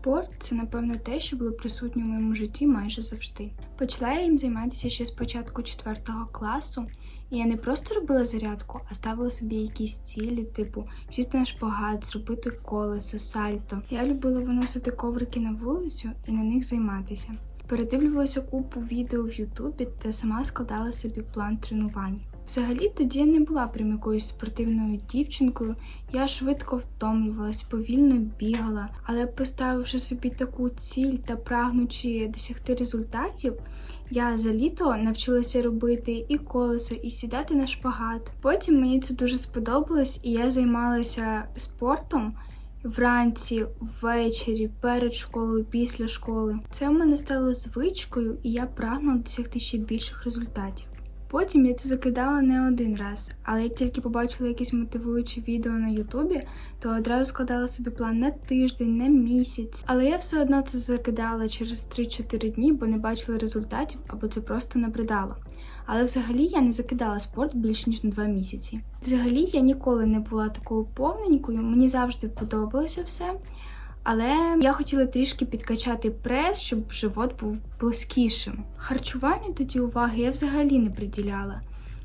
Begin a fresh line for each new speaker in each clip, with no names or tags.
Спорт це, напевно, те, що було присутнє в моєму житті майже завжди. Почала я їм займатися ще з початку 4 класу, і я не просто робила зарядку, а ставила собі якісь цілі, типу сісти на шпагат, зробити колесо, сальто. Я любила виносити коврики на вулицю і на них займатися. Передивлювалася купу відео в Ютубі та сама складала собі план тренувань. Взагалі тоді я не була прям якоюсь спортивною дівчинкою, я швидко втомлювалась, повільно бігала, але поставивши собі таку ціль та прагнучи досягти результатів, я за літо навчилася робити і колесо, і сідати на шпагат. Потім мені це дуже сподобалось, і я займалася спортом вранці, ввечері, перед школою, після школи. Це в мене стало звичкою, і я прагнула досягти ще більших результатів. Потім я це закидала не один раз, але як тільки побачила якесь мотивуюче відео на Ютубі, то одразу складала собі план на тиждень, на місяць. Але я все одно це закидала через 3-4 дні, бо не бачила результатів або це просто набридало. Але взагалі я не закидала спорт більш ніж на два місяці. Взагалі я ніколи не була такою повненькою, мені завжди подобалося все. Але я хотіла трішки підкачати прес, щоб живот був плоскішим. Харчуванню тоді уваги я взагалі не приділяла.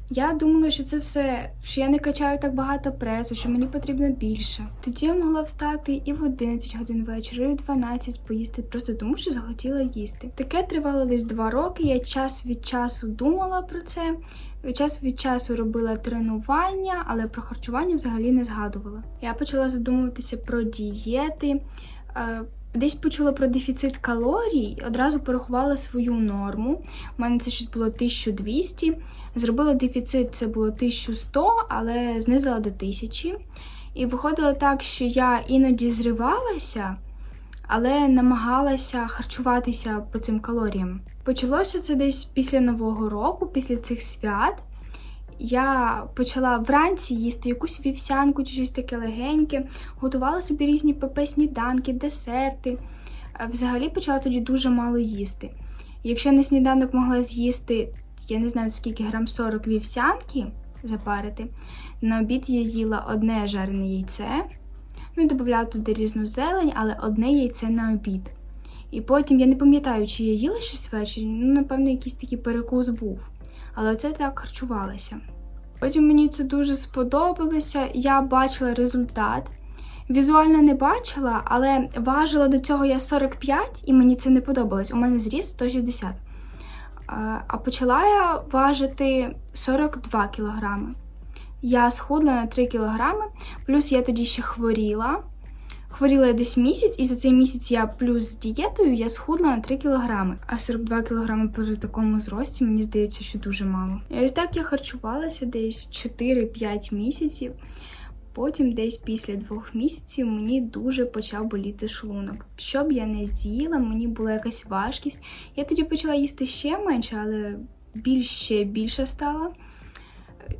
Я думала, що це все, що я не качаю так багато пресу, що мені потрібно більше. Тоді я могла встати і в 11 годин вечора, і в 12 поїсти, просто тому що захотіла їсти. Таке тривало десь 2 роки. Я час від часу думала про це. Час від часу робила тренування, але про харчування взагалі не згадувала. Я почала задумуватися про дієти. е, Десь почула про дефіцит калорій, одразу порахувала свою норму. У мене це щось було 1200. Зробила дефіцит, це було 1100, але знизила до 1000. І виходило так, що я іноді зривалася, але намагалася харчуватися по цим калоріям. Почалося це десь після Нового року, після цих свят. Я почала вранці їсти якусь вівсянку чи щось таке легеньке, готувала собі різні ПП сніданки, десерти. Взагалі почала тоді дуже мало їсти. Якщо на сніданок могла з'їсти, я не знаю скільки грам 40 вівсянки запарити, на обід я їла одне жарене яйце, ну і додавала туди різну зелень, але одне яйце на обід. І потім я не пам'ятаю, чи я їла щось ввечері, ну, напевно, якийсь такий перекус був. Але це так харчувалася. Потім мені це дуже сподобалося, я бачила результат. Візуально не бачила, але важила до цього я 45 і мені це не подобалось. У мене зріс 160. А почала я важити 42 кілограми. Я схудла на 3 кілограми, плюс я тоді ще хворіла. Хворіла я десь місяць, і за цей місяць я плюс з дієтою я схудла на 3 кілограми. А 42 кілограми при такому зрості, мені здається, що дуже мало. І ось так я харчувалася десь 4-5 місяців. Потім, десь після двох місяців, мені дуже почав боліти шлунок. Що б я не з'їла, мені була якась важкість. Я тоді почала їсти ще менше, але більш ще більше стала.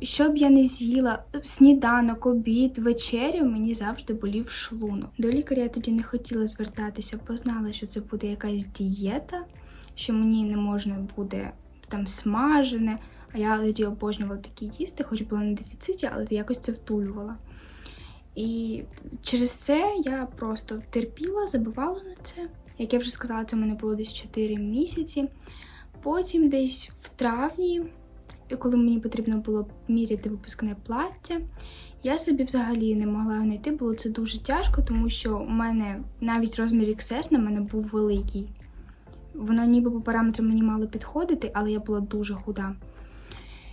Що б я не з'їла, сніданок, обід, вечерю, мені завжди болів шлунок. До лікаря я тоді не хотіла звертатися, бо знала, що це буде якась дієта, що мені не можна буде там смажене. А я тоді обожнювала такі їсти, хоч була на дефіциті, але якось це втулювала. І через це я просто терпіла, забивала на це. Як я вже сказала, це в мене було десь 4 місяці. Потім десь в травні, коли мені потрібно було міряти випускне плаття, я собі взагалі не могла знайти, було це дуже тяжко, тому що у мене навіть розмір XS на мене був великий. Воно ніби по параметрам мені мало підходити, але я була дуже худа.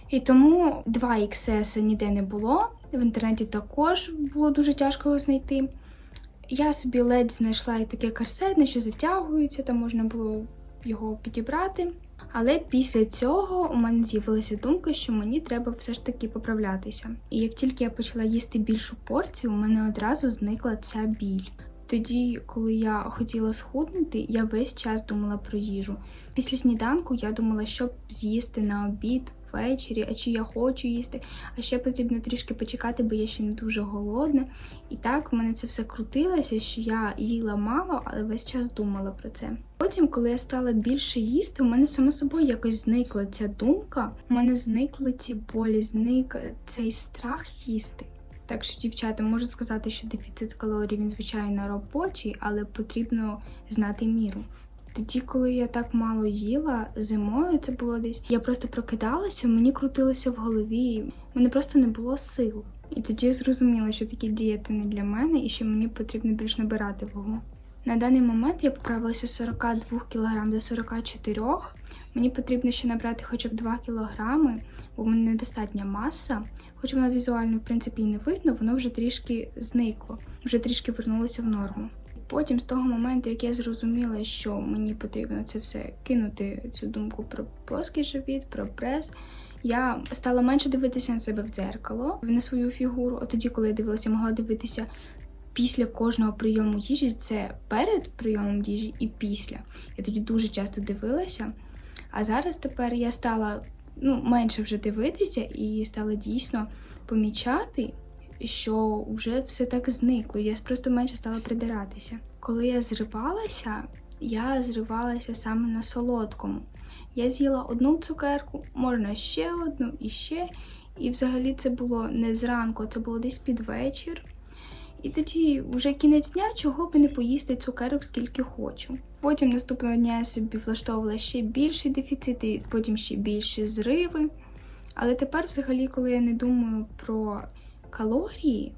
І тому 2 XS ніде не було. В інтернеті також було дуже тяжко його знайти. Я собі ледь знайшла і таке корсетне, що затягується, там можна було його підібрати. Але після цього у мене з'явилася думка, що мені треба все ж таки поправлятися. І як тільки я почала їсти більшу порцію, у мене одразу зникла ця біль. Тоді, коли я хотіла схуднути, я весь час думала про їжу. Після сніданку я думала, що б з'їсти на обід ввечері, а чи я хочу їсти, а ще потрібно трішки почекати, бо я ще не дуже голодна. І так в мене це все крутилося, що я їла мало, але весь час думала про це. Потім, коли я стала більше їсти, у мене само собою якось зникла ця думка. У мене зникли ці болі, зник цей страх їсти. Так що, дівчата, можу сказати, що дефіцит калорій він звичайно робочий, але потрібно знати міру. Тоді, коли я так мало їла зимою, це було десь. Я просто прокидалася, мені крутилося в голові, мене просто не було сил. І тоді я зрозуміла, що такі дієти не для мене і що мені потрібно більш набирати вагу. На даний момент я поправилася з 42 кг до 44 Мені потрібно ще набрати хоча б 2 кг, бо в мене недостатня маса. Хоч воно візуально, в принципі, і не видно, воно вже трішки зникло, вже трішки вернулося в норму. Потім, з того моменту, як я зрозуміла, що мені потрібно це все кинути, цю думку про плоский живіт, про прес, я стала менше дивитися на себе в дзеркало, на свою фігуру. От тоді, коли я дивилася, могла дивитися після кожного прийому їжі, це перед прийомом їжі і після. Я тоді дуже часто дивилася. А зараз тепер я стала ну, менше вже дивитися і стала дійсно помічати, що вже все так зникло. Я просто менше стала придиратися. Коли я зривалася, я зривалася саме на солодкому. Я з'їла одну цукерку, можна ще одну і ще. І взагалі це було не зранку, це було десь під вечір. І тоді вже кінець дня, чого би не поїсти цукерок скільки хочу. Потім наступного дня я собі влаштовувала ще більші дефіцити, потім ще більші зриви. Але тепер, взагалі, коли я не думаю про калорії,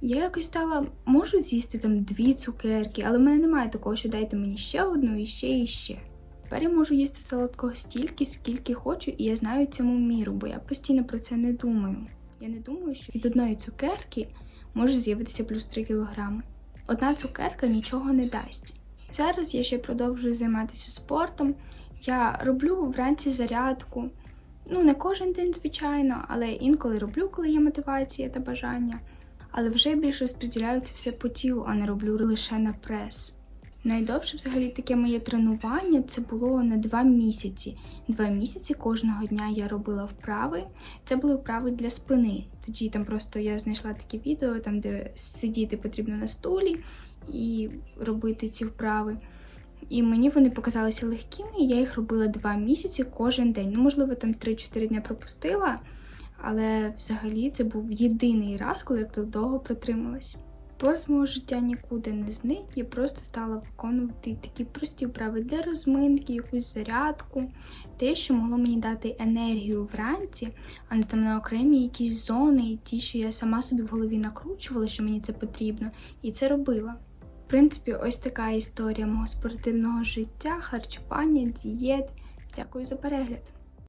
я якось стала, можу з'їсти там дві цукерки, але в мене немає такого, що дайте мені ще одну і ще і ще. Тепер я можу їсти солодкого стільки, скільки хочу, і я знаю цьому міру, бо я постійно про це не думаю. Я не думаю, що від одної цукерки може з'явитися плюс 3 кілограми. Одна цукерка нічого не дасть. Зараз я ще продовжую займатися спортом. Я роблю вранці зарядку. Ну, не кожен день, звичайно, але інколи роблю, коли є мотивація та бажання. Але вже більше розподіляю це все по тілу, а не роблю лише на прес. Найдовше взагалі таке моє тренування це було на два місяці. Два місяці кожного дня я робила вправи. Це були вправи для спини. Тоді там просто я знайшла таке відео, там де сидіти потрібно на стулі і робити ці вправи. І мені вони показалися легкими, я їх робила два місяці кожен день. Ну, можливо, там 3-4 дня пропустила, але взагалі це був єдиний раз, коли я так довго протрималась. Спорт з мого життя нікуди не зник, я просто стала виконувати такі прості вправи для розминки, якусь зарядку, те, що могло мені дати енергію вранці, а не там на окремі якісь зони, ті, що я сама собі в голові накручувала, що мені це потрібно, і це робила. Принципі, ось така історія мого спортивного життя, харчування, дієт. Дякую за перегляд.